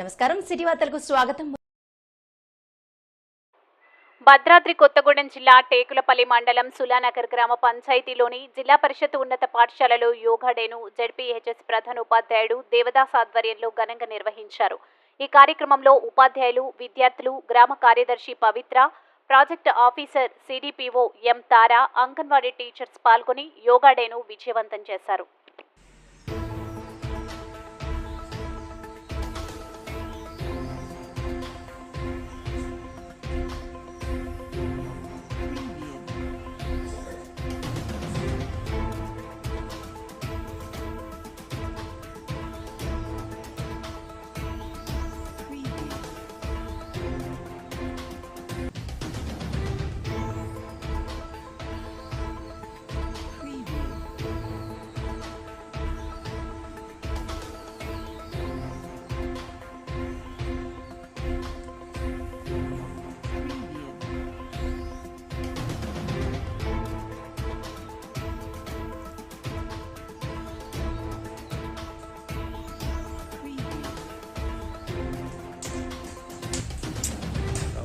నమస్కారం. సిటీ వార్తలకు స్వాగతం. భద్రాద్రి కొత్తగూడెం జిల్లా టేకులపల్లి మండలం సులానగర్ గ్రామ పంచాయతీలోని జిల్లా పరిషత్ ఉన్నత పాఠశాలలో యోగా డేను జడ్పీహెచ్ఎస్ ప్రధాన ఉపాధ్యాయుడు దేవదాస్ ఆధ్వర్యంలో ఘనంగా నిర్వహించారు. ఈ కార్యక్రమంలో ఉపాధ్యాయులు విద్యార్థులు గ్రామ కార్యదర్శి Pavitra project officer CDPO M Tara anganwadi teachers పాల్గొని యోగా డేను విజయవంతం చేశారు.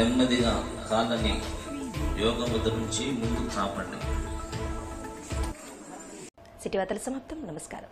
నెమ్మదిగా కాళ్ళని యోగ ముద్ర నుంచి ముందుకు చాపండి సిటీ వార్తల సమాప్తం. నమస్కారం.